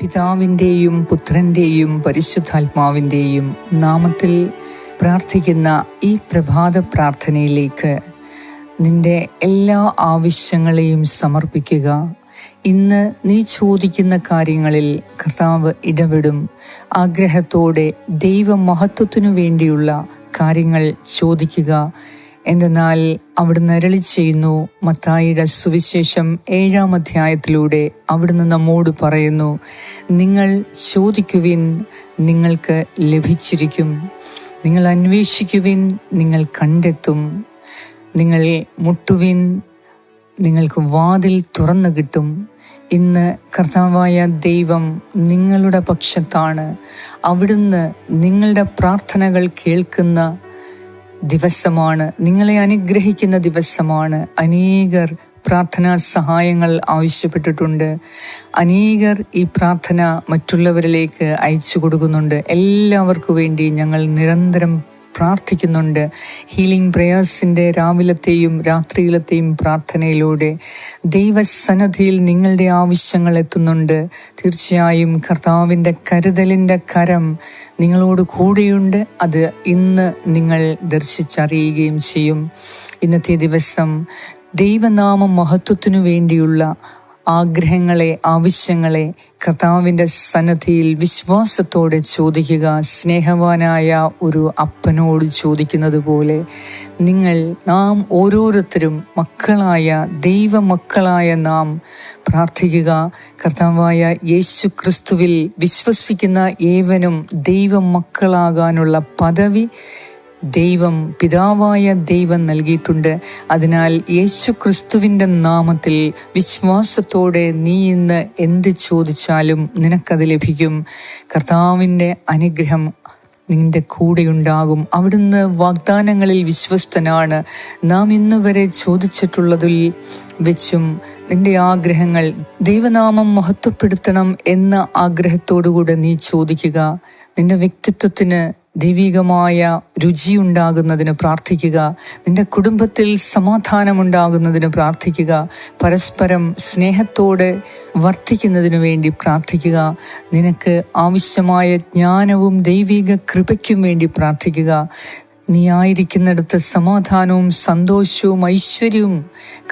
പിതാവിന്റെയും പുത്രന്റെയും പരിശുദ്ധാത്മാവിന്റെയും നാമത്തിൽ പ്രാർത്ഥിക്കുന്ന ഈ പ്രഭാത പ്രാർത്ഥനയിലേക്ക് നിന്റെ എല്ലാ ആവശ്യങ്ങളെയും സമർപ്പിക്കുക. ഇന്ന് നീ ചോദിക്കുന്ന കാര്യങ്ങളിൽ കർത്താവ് ഇടപെടും. ആഗ്രഹത്തോടെ ദൈവ മഹത്വത്തിനു വേണ്ടിയുള്ള കാര്യങ്ങൾ ചോദിക്കുക. എന്തെന്നാൽ അവിടുന്ന് അരളി ചെയ്യുന്നു. മത്തായിയുടെ സുവിശേഷം ഏഴാം അധ്യായത്തിലൂടെ അവിടുന്ന് നമ്മോട് പറയുന്നു നിങ്ങൾ ചോദിക്കുവിൻ നിങ്ങൾക്ക് ലഭിച്ചിരിക്കും. നിങ്ങൾ അന്വേഷിക്കുവിൻ നിങ്ങൾ കണ്ടെത്തും. നിങ്ങൾ മുട്ടുവിൻ നിങ്ങൾക്ക് വാതിൽ തുറന്നു കിട്ടും. ഇന്ന് കർത്താവായ ദൈവം നിങ്ങളുടെ പക്ഷത്താണ്. അവിടുന്ന് നിങ്ങളുടെ പ്രാർത്ഥനകൾ കേൾക്കുന്ന ദിവസമാണ്. നിങ്ങളെ അനുഗ്രഹിക്കുന്ന ദിവസമാണ്. അനേകർ പ്രാർത്ഥനാ സഹായങ്ങൾ ആവശ്യപ്പെട്ടിട്ടുണ്ട്. അനേകർ ഈ പ്രാർത്ഥന മറ്റുള്ളവരിലേക്ക് അയച്ചു കൊടുക്കുന്നുണ്ട്. എല്ലാവർക്കും വേണ്ടി ഞങ്ങൾ നിരന്തരം പ്രാർത്ഥിക്കുന്നുണ്ട്. ഹീലിംഗ് പ്രേയേഴ്സിന്റെ രാവിലത്തെയും രാത്രിയിലത്തെയും പ്രാർത്ഥനയിലൂടെ ദൈവസന്നദ്ധിയിൽ നിങ്ങളുടെ ആവശ്യങ്ങൾ എത്തുന്നുണ്ട്. തീർച്ചയായും കർത്താവിന്റെ കരുതലിന്റെ കരം നിങ്ങളോട് കൂടെയുണ്ട്. അത് ഇന്ന് നിങ്ങൾ ദർശിച്ചറിയുകയും ചെയ്യും. ഇന്നത്തെ ദിവസം ദൈവനാമ മഹത്വത്തിനു വേണ്ടിയുള്ള ആഗ്രഹങ്ങളെ ആവശ്യങ്ങളെ കർത്താവിന്റെ സന്നദ്ധിയിൽ വിശ്വാസത്തോടെ ചോദിക്കുക. സ്നേഹവാനായ ഒരു അപ്പനോട് ചോദിക്കുന്നത് പോലെ നിങ്ങൾ നാം ഓരോരുത്തരും മക്കളായ ദൈവമക്കളായ നാം പ്രാർത്ഥിക്കുക. കർത്താവായ യേശു ക്രിസ്തുവിൽ വിശ്വസിക്കുന്ന ഏവനും ദൈവമക്കളാകാനുള്ള പദവി ദൈവം പിതാവായ ദൈവം നൽകിയിട്ടുണ്ട്. അതിനാൽ യേശു ക്രിസ്തുവിന്റെ നാമത്തിൽ വിശ്വാസത്തോടെ നീ ഇന്ന് എന്ത് ചോദിച്ചാലും നിനക്കത് ലഭിക്കും. കർത്താവിന്റെ അനുഗ്രഹം നിന്റെ കൂടെയുണ്ടാകും അവിടുന്ന് വാഗ്ദാനങ്ങളിൽ വിശ്വസ്തനാണ്. നാം ഇന്നുവരെ ചോദിച്ചിട്ടുള്ളതിൽ വെച്ചും നിന്റെ ആഗ്രഹങ്ങൾ ദൈവനാമം മഹത്വപ്പെടുത്തണം എന്ന ആഗ്രഹത്തോടുകൂടെ നീ ചോദിക്കുക. നിന്റെ വ്യക്തിത്വത്തിന് ദൈവികമായ രുചിയുണ്ടാകുന്നതിന് പ്രാർത്ഥിക്കുക. നിന്റെ കുടുംബത്തിൽ സമാധാനമുണ്ടാകുന്നതിന് പ്രാർത്ഥിക്കുക. പരസ്പരം സ്നേഹത്തോടെ വർദ്ധിക്കുന്നതിനു വേണ്ടി പ്രാർത്ഥിക്കുക. നിനക്ക് ആവശ്യമായ ജ്ഞാനവും ദൈവിക കൃപയ്ക്കും വേണ്ടി പ്രാർത്ഥിക്കുക. നീ ആയിരിക്കുന്നിടത്ത് സമാധാനവും സന്തോഷവും ഐശ്വര്യവും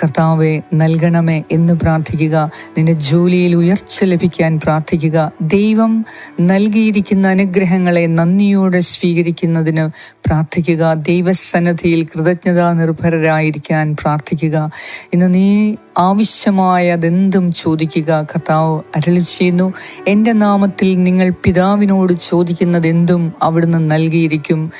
കർത്താവെ നൽകണമേ എന്ന് പ്രാർത്ഥിക്കുക. നിന്റെ ജോലിയിൽ ഉയർച്ച ലഭിക്കാൻ പ്രാർത്ഥിക്കുക. ദൈവം നൽകിയിരിക്കുന്ന അനുഗ്രഹങ്ങളെ നന്ദിയോടെ സ്വീകരിക്കുന്നതിന് പ്രാർത്ഥിക്കുക. ദൈവസന്നദ്ധിയിൽ കൃതജ്ഞതാ നിർഭരരായിരിക്കാൻ പ്രാർത്ഥിക്കുക. ഇന്ന് നീ ആവശ്യമായതെന്തും ചോദിക്കുക. കർത്താവ് അരളി ചെയ്യുന്നു എന്റെ നാമത്തിൽ നിങ്ങൾ പിതാവിനോട് ചോദിക്കുന്നതെന്തും അവിടുന്ന് നൽകിയിരിക്കും.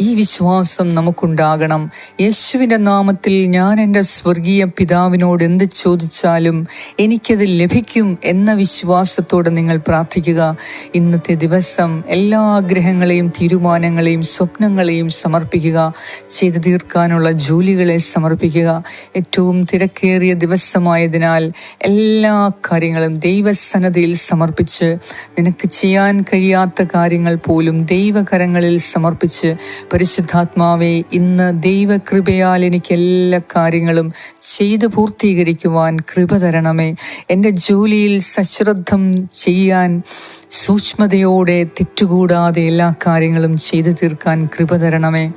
ഈ വിശ്വാസം നമുക്കുണ്ടാകണം. യേശുവിന്റെ നാമത്തിൽ ഞാൻ എന്റെ സ്വർഗീയ പിതാവിനോട് എന്ത് ചോദിച്ചാലും എനിക്കത് ലഭിക്കും എന്ന വിശ്വാസത്തോടെ നിങ്ങൾ പ്രാർത്ഥിക്കുക. ഇന്നത്തെ ദിവസം എല്ലാ ആഗ്രഹങ്ങളെയും തീരുമാനങ്ങളെയും സ്വപ്നങ്ങളെയും സമർപ്പിക്കുക. ചെയ്തു തീർക്കാനുള്ള ജോലികളെ സമർപ്പിക്കുക. ഏറ്റവും തിരക്കേറിയ ദിവസമായതിനാൽ എല്ലാ കാര്യങ്ങളും ദൈവസന്നതയിൽ സമർപ്പിച്ച് നിനക്ക് ചെയ്യാൻ കഴിയാത്ത കാര്യങ്ങൾ പോലും ദൈവകരങ്ങളിൽ സമർപ്പിച്ച് പരിശുദ്ധാത്മാവെ ഇന്ന് ദൈവകൃപയാൽ എനിക്ക് എല്ലാ കാര്യങ്ങളും ചെയ്തു പൂർത്തീകരിക്കുവാൻ കൃപ തരണമേ. എന്റെ ജോലിയിൽ സശ്രദ്ധം ചെയ്യാൻ സൂക്ഷ്മതയോടെ തെറ്റുകൂടാതെ എല്ലാ കാര്യങ്ങളും ചെയ്തു തീർക്കാൻ കൃപ തരണമേ.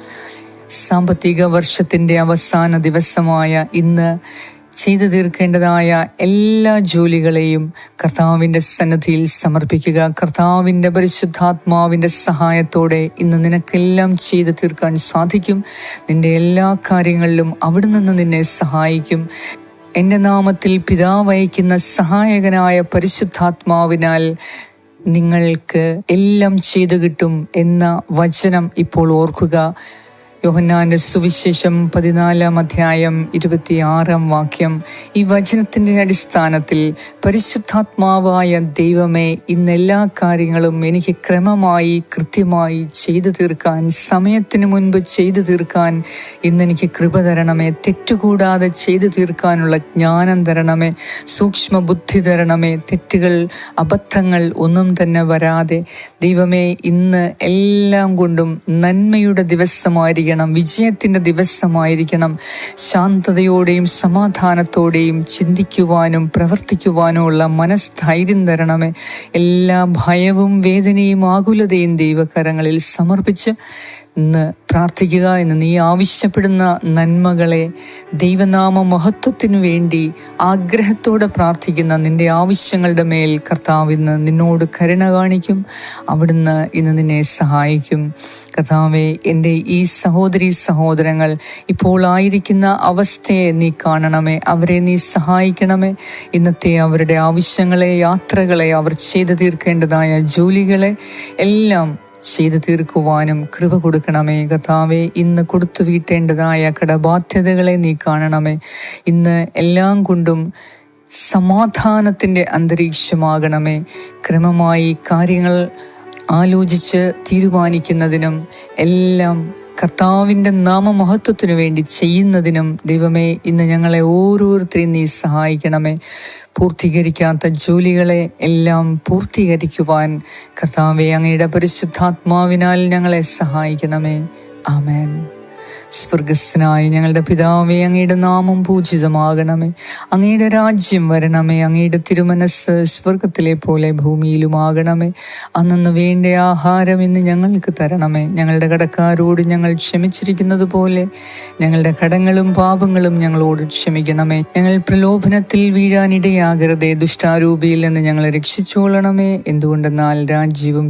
സാമ്പത്തിക വർഷത്തിന്റെ അവസാന ദിവസമായ ഇന്ന് ചെയ്തു തീർക്കേണ്ടതായ എല്ലാ ജോലികളെയും കർത്താവിന്റെ സന്നദ്ധിയിൽ സമർപ്പിക്കുക. കർത്താവിന്റെ പരിശുദ്ധാത്മാവിന്റെ സഹായത്തോടെ ഇന്ന് നിനക്കെല്ലാം ചെയ്തു തീർക്കാൻ സാധിക്കും. നിന്റെ എല്ലാ കാര്യങ്ങളിലും അവിടെ നിന്ന് നിന്നെ സഹായിക്കും. എന്റെ നാമത്തിൽ പിതാവ് അയക്കുന്ന സഹായകനായ പരിശുദ്ധാത്മാവിനാൽ നിങ്ങൾക്ക് എല്ലാം ചെയ്തു കിട്ടും എന്ന വചനം ഇപ്പോൾ ഓർക്കുക. യോഹന്നാന്റെ സുവിശേഷം പതിനാലാം അധ്യായം ഇരുപത്തിയാറാം വാക്യം. ഈ വചനത്തിന്റെ അടിസ്ഥാനത്തിൽ പരിശുദ്ധാത്മാവായ ദൈവമേ ഇന്നെല്ലാ കാര്യങ്ങളും എനിക്ക് ക്രമമായി കൃത്യമായി ചെയ്തു തീർക്കാൻ സമയത്തിന് മുൻപ് ചെയ്തു തീർക്കാൻ ഇന്ന് എനിക്ക് കൃപ തരണമേ തെറ്റുകൂടാതെ ചെയ്തു തീർക്കാനുള്ള ജ്ഞാനം തരണമേ സൂക്ഷ്മ ബുദ്ധി തരണമേ തെറ്റുകൾ അബദ്ധങ്ങൾ ഒന്നും തന്നെ വരാതെ ദൈവമേ ഇന്ന് എല്ലാം കൊണ്ടും നന്മയുടെ ദിവസമായിരിക്കണം ദിവസമായിരിക്കണം വിജയത്തിന്റെ ദിവസമായിരിക്കണം. ശാന്തതയോടെയും സമാധാനത്തോടെയും ചിന്തിക്കുവാനും പ്രവർത്തിക്കുവാനും ഉള്ള മനസ്ഥൈര്യം തരണമേ. എല്ലാ ഭയവും വേദനയും ആകുലതയും ദൈവകരങ്ങളിൽ സമർപ്പിച്ച് ഇന്ന് പ്രാർത്ഥിക്കുക എന്ന് നീ ആവശ്യപ്പെടുന്ന നന്മകളെ ദൈവനാമ മഹത്വത്തിനു വേണ്ടി ആഗ്രഹത്തോടെ പ്രാർത്ഥിക്കുന്ന നിന്റെ ആവശ്യങ്ങളുടെ മേൽ കർത്താവ് ഇന്ന് നിന്നോട് കരുണ കാണിക്കും. അവിടുന്ന് ഇന്ന് നിന്നെ സഹായിക്കും. കർത്താവെ എന്റെ ഈ സഹോദരി സഹോദരങ്ങൾ ഇപ്പോൾ ആയിരിക്കുന്ന അവസ്ഥയെ നീ കാണണമേ. അവരെ നീ സഹായിക്കണമേ. ഇന്നത്തെ അവരുടെ ആവശ്യങ്ങളെ യാത്രകളെ അവർ ചെയ്തു തീർക്കേണ്ടതായ ജോലികളെ എല്ലാം ചെയ്തു തീർക്കുവാനും കൃപ കൊടുക്കണമേ. കഥാവെ ഇന്ന് കൊടുത്തു വീട്ടേണ്ടതായ കടബാധ്യതകളെ നീ കാണണമേ. ഇന്ന് എല്ലാം കൊണ്ടും സമാധാനത്തിന്റെ അന്തരീക്ഷമാകണമേ. ക്രമമായി കാര്യങ്ങൾ ആലോചിച്ച് തീരുമാനിക്കുന്നതിനും എല്ലാം കർത്താവിന്റെ നാമമഹത്വത്തിനു വേണ്ടി ചെയ്യുന്നതിനും ദൈവമേ ഇന്ന് ഞങ്ങളെ ഓരോരുത്തരെയും നീ സഹായിക്കണമേ. പൂർത്തീകരിക്കാത്ത ജോലികളെ എല്ലാം പൂർത്തീകരിക്കുവാൻ കർത്താവെ അങ്ങയുടെ പരിശുദ്ധാത്മാവിനാൽ ഞങ്ങളെ സഹായിക്കണമേ. ആമേൻ. സ്വർഗസ്നായി ഞങ്ങളുടെ പിതാവേ അങ്ങയുടെ നാമം പൂജിതമാകണമേ. അങ്ങയുടെ രാജ്യം വരണമേ അങ്ങയുടെ തിരുമനസ് സ്വർഗത്തിലെ പോലെ ഭൂമിയിലുമാകണമേ. അന്നു വേണ്ട ആഹാരം ഇന്ന് ഞങ്ങൾക്ക് തരണമേ. ഞങ്ങളുടെ കടക്കാരോട് ഞങ്ങൾ ക്ഷമിച്ചിരിക്കുന്നത് പോലെ ഞങ്ങളുടെ കടങ്ങളും പാപങ്ങളും ഞങ്ങളോട് ക്ഷമിക്കണമേ. ഞങ്ങൾ പ്രലോഭനത്തിൽ വീഴാനിടയാകരുതേ ദുഷ്ടാരൂപിയിൽ നിന്ന് ഞങ്ങളെ രക്ഷിച്ചുകൊള്ളണമേ എന്തുകൊണ്ടെന്നാൽ രാജ്യവും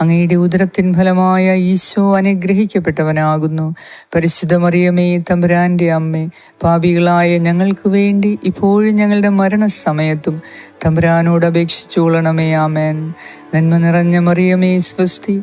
അങ്ങയുടെ ഉദരത്തിൻ ഫലമായ ഈശോ അനുഗ്രഹിക്കപ്പെട്ടവനാകുന്നു. പരിശുദ്ധമറിയമേ തമ്പുരാന്റെ അമ്മേ പാപികളായ ഞങ്ങൾക്ക് വേണ്ടി ഇപ്പോഴും ഞങ്ങളുടെ മരണസമയത്തും തമ്പുരാനോട് അപേക്ഷിച്ചുകൊള്ളണമേ ആമേൻ. നന്മ നിറഞ്ഞ മറിയമേ സ്വസ്തി.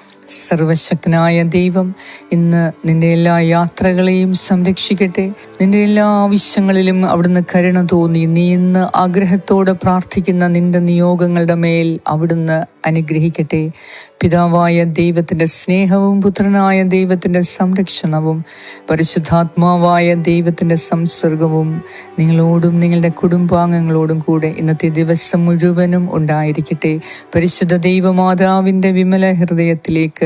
സർവശക്തനായ ദൈവം ഇന്ന് നിന്റെ എല്ലാ യാത്രകളെയും സംരക്ഷിക്കട്ടെ. നിന്റെ എല്ലാ ആവശ്യങ്ങളിലും അവിടുന്ന് കരുണ തോന്നി. നീ ഇന്ന് ആഗ്രഹത്തോടെ പ്രാർത്ഥിക്കുന്ന നിന്റെ നിയോഗങ്ങളുടെ മേൽ അവിടുന്ന് അനുഗ്രഹിക്കട്ടെ. പിതാവായ ദൈവത്തിന്റെ സ്നേഹവും പുത്രനായ ദൈവത്തിന്റെ സംരക്ഷണവും പരിശുദ്ധാത്മാവായ ദൈവത്തിന്റെ സംസർഗവും നിങ്ങളോടും നിങ്ങളുടെ കുടുംബാംഗങ്ങളോടും കൂടെ ഇന്നത്തെ ദിവസം മുഴുവനും ഉണ്ടായിരിക്കട്ടെ. പരിശുദ്ധ ദൈവമാതാവിന്റെ വിമല ഹൃദയത്തിലേക്ക്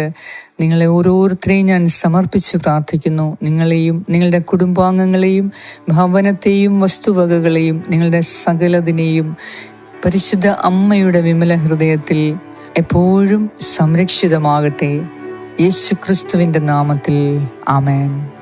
നിങ്ങളെ ഓരോരുത്തരെയും ഞാൻ സമർപ്പിച്ച് പ്രാർത്ഥിക്കുന്നു. നിങ്ങളെയും നിങ്ങളുടെ കുടുംബാംഗങ്ങളെയും ഭവനത്തെയും വസ്തുവകകളെയും നിങ്ങളുടെ സകലതിനെയും പരിശുദ്ധ അമ്മയുടെ വിമല ഹൃദയത്തിൽ എപ്പോഴും സംരക്ഷിതമാകട്ടെ. യേശുക്രിസ്തുവിന്റെ നാമത്തിൽ. ആമേൻ.